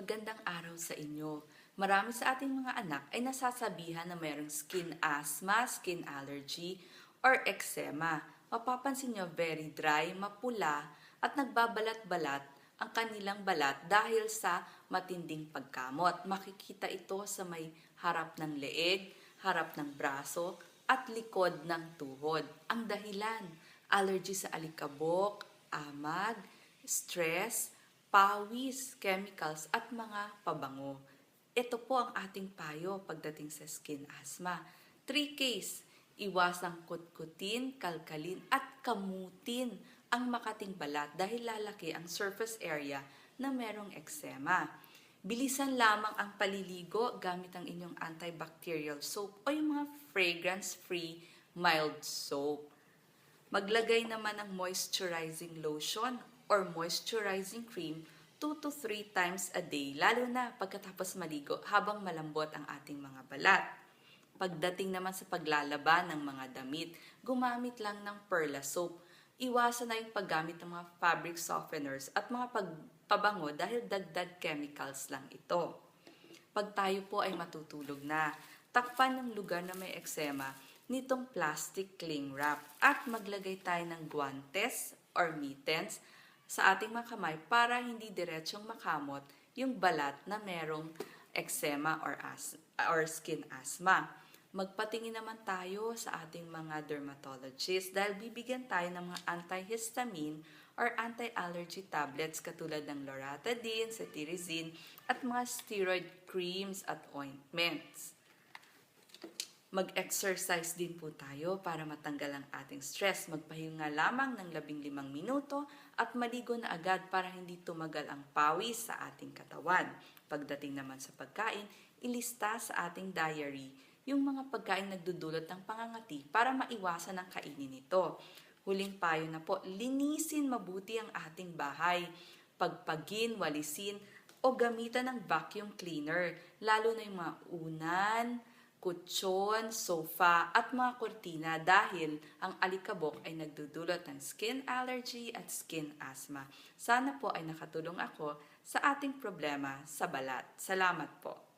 Magandang araw sa inyo. Marami sa ating mga anak ay nasasabihan na mayroong skin asthma, skin allergy, or eczema. Mapapansin nyo very dry, mapula, at nagbabalat-balat ang kanilang balat dahil sa matinding pagkamot. Makikita ito sa may harap ng leeg, harap ng braso, at likod ng tuhod. Ang dahilan, allergy sa alikabok, amag, stress, pawis, chemicals, at mga pabango. Ito po ang ating payo pagdating sa skin asthma. 3Ks, iwasang kutkutin, kalkalin, at kamutin ang makating balat dahil lalaki ang surface area na merong eksema. Bilisan lamang ang paliligo gamit ang inyong antibacterial soap o yung mga fragrance-free mild soap. Maglagay naman ng moisturizing lotion or moisturizing cream 2 to 3 times a day, lalo na pagkatapos maligo habang malambot ang ating mga balat. Pagdating naman sa paglalaba ng mga damit, gumamit lang ng perla soap. Iwasan na yung paggamit ng mga fabric softeners at mga pagpabango dahil dagdag chemicals lang ito. Pag tayo po ay matutulog na, takpan ng lugar na may eksema nitong plastic cling wrap at maglagay tayo ng guantes or mittens sa ating mga kamay para hindi diretsong makamot yung balat na merong eczema or, as or skin asthma. Magpatingin naman tayo sa ating mga dermatologist dahil bibigyan tayo ng mga antihistamine or anti-allergy tablets katulad ng loratadine, cetirizine, at mga steroid creams at ointments. Mag-exercise din po tayo para matanggal ang ating stress. Magpahinga lamang ng 15 minuto at maligo na agad para hindi tumagal ang pawis sa ating katawan. Pagdating naman sa pagkain, ilista sa ating diary yung mga pagkain nagdudulot ng pangangati para maiwasan ang kainin nito. Huling payo na po, linisin mabuti ang ating bahay. Pagpagin, walisin, o gamitan ng vacuum cleaner, lalo na yung mga unan, kutsyon, sofa, at mga kurtina dahil ang alikabok ay nagdudulot ng skin allergy at skin asthma. Sana po ay nakatulong ako sa ating problema sa balat. Salamat po.